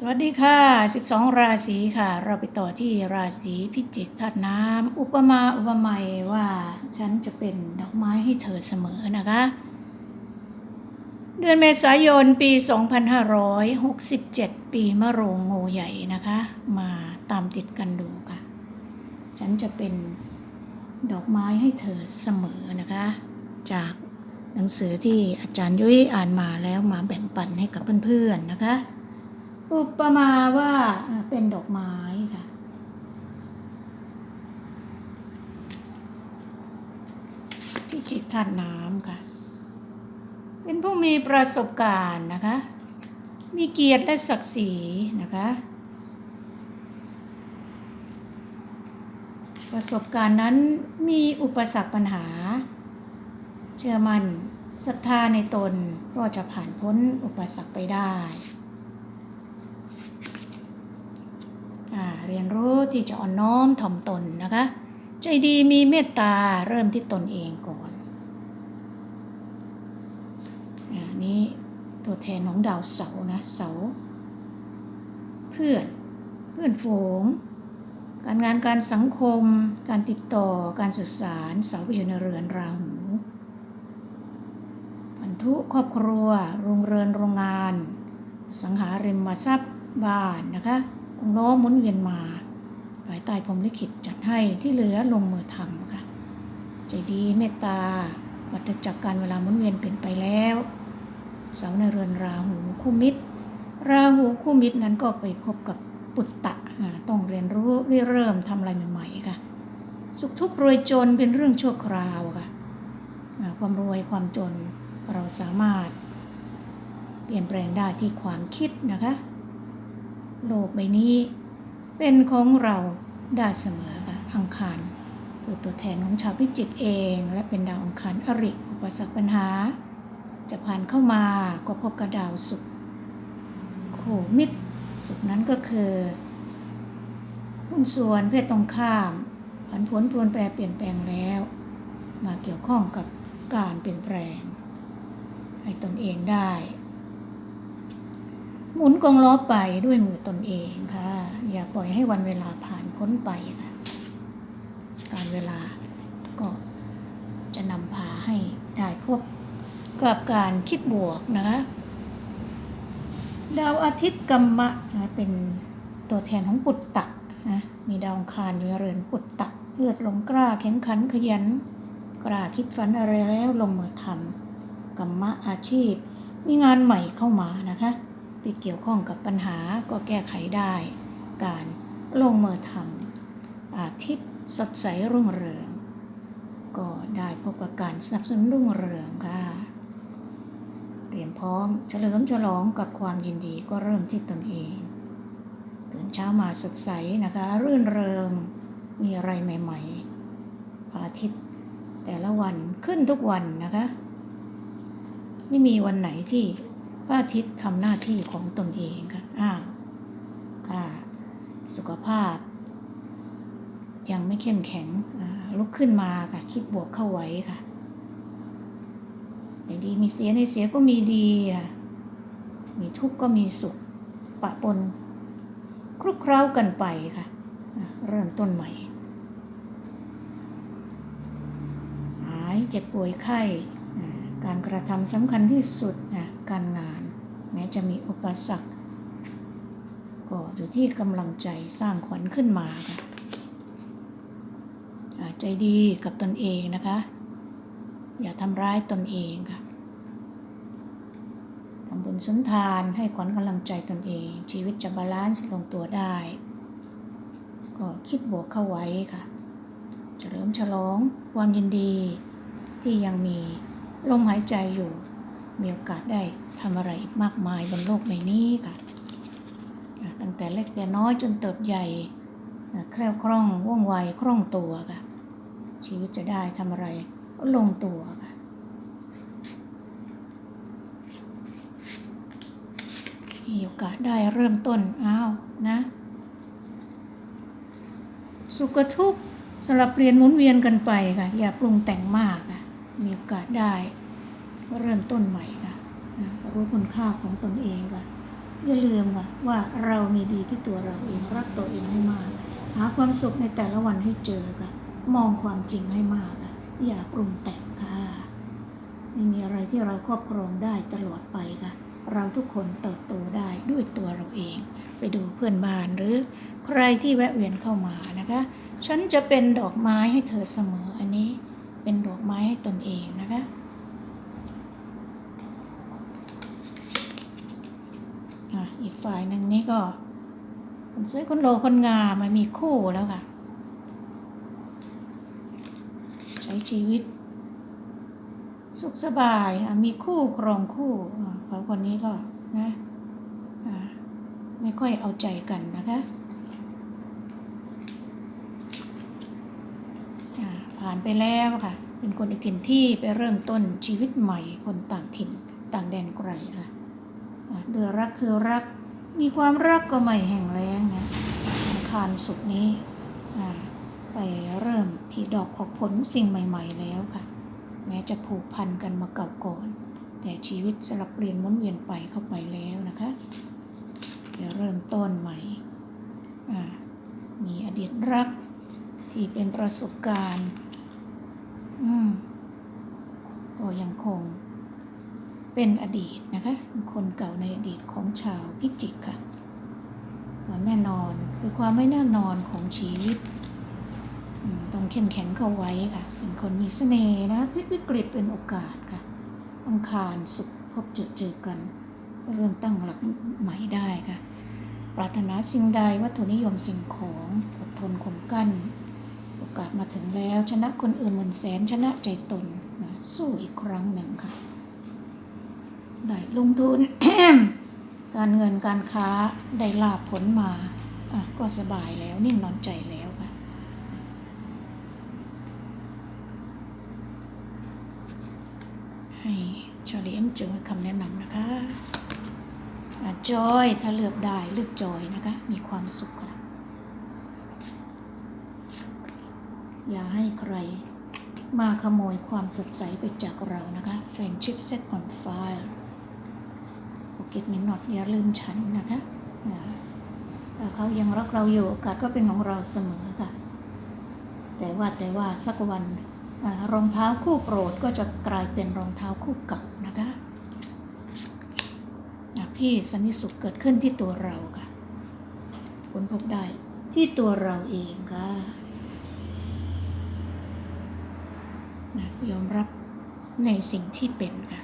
สวัสดีค่ะ 12 ราศีค่ะ เราไปต่อที่ราศีพิจิกธาตุน้ำอุปมาอุปไมยว่าฉันจะเป็นดอกไม้ให้เธอเสมอนะคะ เดือนเมษายนปี 2567 ปีมะโรงงูใหญ่นะคะ มาตามติดกันดูค่ะ ฉันจะเป็นดอกไม้ให้เธอเสมอนะคะ จากหนังสือที่อาจารย์ยุ้ยอ่านมาแล้วมาแบ่งปันให้กับเพื่อนๆนะคะ อุปมาว่าเป็นดอกไม้ค่ะ พิจิตรธาตุน้ำค่ะ เป็นผู้มีประสบการณ์นะคะ มีเกียรติและศักดิ์ศรีนะคะ ประสบการณ์นั้นมีอุปสรรคปัญหา เชื่อมัน่นศรัทธาในตนก็จะผ่านพ้นอุปสรรคไปได้ อ่า เรียนรู้ที่จะอ่อนน้อมถ่อมตนนะคะ ใจดีมีเมตตาเริ่มที่ตนเองก่อนอ่านี้ตัวแทนของดาวเสาร์นะเสาร์เพื่อนเพื่อนฝูง การงานการสังคม การติดต่อการสื่อสารเสาไปอยู่ในเรือนราหูพันธุครอบครัว โรงเรือนโรงงาน สังหาริมทรัพย์บ้านนะคะ ล้อหมุนเวียนมาภายใต้พรมลิขิตจัดให้ที่เหลือลงมือทำค่ะ ใจดีเมตตา วัฏจักรการเวลาหมุนเวียนเปลี่ยนไปแล้ว เสาในเรือนราหูคู่มิตร ราหูคู่มิตรนั้นก็ไปพบกับปุตตะอ่าต้องเรียนรู้เริ่มทำอะไรใหม่ๆค่ะ สุขทุกข์รวยจนเป็นเรื่องชั่วคราวค่ะความรวยความจนเราสามารถ เปลี่ยนแปลงได้ที่ความคิดนะคะ โลกใบนี้ เป็นของเราได้เสมอค่ะอังคารคือตัวแทนของชาวพิจิกเอง และเป็นดาวอังคารอริอุปสรรคปัญหา จะผ่านเข้ามาก็พบกับดาวศุกร์โคมิตรศุกร์นั้นก็คือหุ้นส่วนเพศตรงข้ามผันผวนปรวนแปรเปลี่ยนแปลงแล้ว มาเกี่ยวข้องกับการเปลี่ยนแปลง ให้ตนเองได้ หมุนกองล้อไปด้วยมือตนเองค่ะ อย่าปล่อยให้วันเวลาผ่านพ้นไปค่ะ การเวลาก็จะนำพาให้ได้พบกับการคิดบวกนะคะดาวอาทิตย์กรรมะนะเป็นตัวแทนของปุตตะนะมีดาวองคารอยู่ในเรือนปุตตะเลือดลงกล้าแข็งขันขยัน กล้าคิดฝันอะไรแล้วลงมือทำกรรมะอาชีพ มีงานใหม่เข้ามานะคะ ที่เกี่ยวข้องกับปัญหาก็แก้ไขได้ การลงมือทำอาทิตย์สดใสรุ่งเรือง ก็ได้พบกับการสนับสนุนรุ่งเรืองค่ะเตรียมพร้อมเฉลิมฉลองกับความยินดีก็เริ่มที่ตนเองตื่นเช้ามาสดใสนะคะ รื่นเริงมีอะไรใหม่ๆพระอาทิตย์แต่ละวันขึ้นทุกวันนะคะ ไม่มีวันไหนที่ พระอาทิตย์ทำหน้าที่ของตนเองค่ะอ้าค่ะสุขภาพ ยังไม่เข้มแข็งอ่าลุกขึ้นมาค่ะ คิดบวกเข้าไว้ค่ะในดีมีเสียในเสียก็มีดีอะมีทุกข์ก็มีสุขปะปนคลุกเคล้ากันไปค่ะ เริ่มต้นใหม่ หายเจ็บป่วยไข้ การกระทำสำคัญที่สุดนะ จะมีอุปสรรค ก็อยู่ที่กำลังใจสร้างขวัญขึ้นมาค่ะใจดีกับตนเองนะคะ อย่าทำร้ายตนเองค่ะทำบุญสุนทานให้ขวัญกำลังใจตนเอง ชีวิตจะบาลานซ์ลงตัวได้ ก็คิดบวกเข้าไว้ค่ะจะเฉลิมฉลองความยินดีที่ยังมีลมหายใจอยู่ มีโอกาสได้ทำอะไรมากมายบนโลกใบนี้ค่ะ ตั้งแต่เล็กแต่น้อยจนเติบใหญ่แคล่วคล่องว่องไวคล่องตัวค่ะ ชีวิตจะได้ทำอะไรก็ลงตัวค่ะมีโอกาสได้เริ่มต้นอ้าวนะ สุขกับทุกข์สลับเปลี่ยนหมุนเวียนกันไปค่ะ อย่าปรุงแต่งมากค่ะมีโอกาสได้ เริ่มต้นใหม่ค่ะรู้คุณค่าของตนเองค่ะอย่าลืมค่ะว่าเรามีดีที่ตัวเราเองรักตัวเองให้มาก หาความสุขในแต่ละวันให้เจอค่ะมองความจริงให้มากค่ะอย่าปรุงแต่งค่ะไม่มีอะไรที่เราครอบครองได้ตลอดไปค่ะเราทุกคนเติบโตได้ด้วยตัวเราเอง ไปดูเพื่อนบ้านหรือใครที่แวะเวียนเข้ามานะคะ ฉันจะเป็นดอกไม้ให้เธอเสมออันนี้เป็นดอกไม้ให้ตนเองนะคะ อีกฝ่ายหนึ่งนี่ก็คนสวยคนโลคนงามมามีคู่แล้วค่ะ ใช้ชีวิต สุขสบายมีคู่ครองคู่อะเขาคนนี้ก็นะไม่ค่อยเอาใจกันนะคะผ่านไปแล้วค่ะ เป็นคนอีกถิ่นที่ไปเริ่มต้นชีวิตใหม่คนต่างถิ่นต่างแดนไกลค่ะ เดือรักคือรัก มีความรักก็ไม่แห่งแรงนะอังคารสุกนี้ไปเริ่มผลิดอกออกผลสิ่งใหม่ ๆ แล้วค่ะ แม้จะผูกพันกันมาเก่าก่อน แต่ชีวิตสลับเปลี่ยนมุนเวียนไปเข้าไปแล้วนะคะจะเริ่มต้นใหม่ มีอดีตรักที่เป็นประสบการณ์อืมก็ยังคง เป็นอดีตนะคะคนเก่าในอดีตของชาวพิจิกค่ะความแน่นอนคือความไม่แน่นอนของชีวิตต้องเข้มแข็งเข้าไว้ค่ะ เป็นคนมีเสน่ห์นะพลิกวิกฤตเป็นโอกาสค่ะอังคารสุขพบเจอเจอกัน เริ่มตั้งหลักใหม่ได้ค่ะ ปรารถนาสิ่งใดวัตถุนิยมสิ่งของอดทนข่มกั้น โอกาสมาถึงแล้วชนะคนอื่นหมื่นแสนชนะใจตนนะสู้อีกครั้งหนึ่งค่ะ ได้ลงทุน การเงินการค้าได้ลาบผลมาอะก็สบายแล้วนิ่งนอนใจแล้วค่ะให้ชาลีเอ็มจอคำแนะนำนะคะอะจอยถ้าเลือกได้เลือกจอยนะคะ มีความสุขค่ะ อย่าให้ใครมาขโมยความสดใสไปจากเรานะคะ Friendship set on fire โอเคมินนอตอย่าลืมฉันนะคะถ้าเขายังรักเราอยู่โอกาสก็เป็นของเราเสมอค่ะ แต่ว่าแต่ว่าสักวันรองเท้าคู่โปรดก็จะกลายเป็นรองเท้าคู่เก่านะคะพี่สันนิสุขเกิดขึ้นที่ตัวเราค่ะค้นพบได้ที่ตัวเราเองค่ะยอมรับในสิ่งที่เป็นค่ะ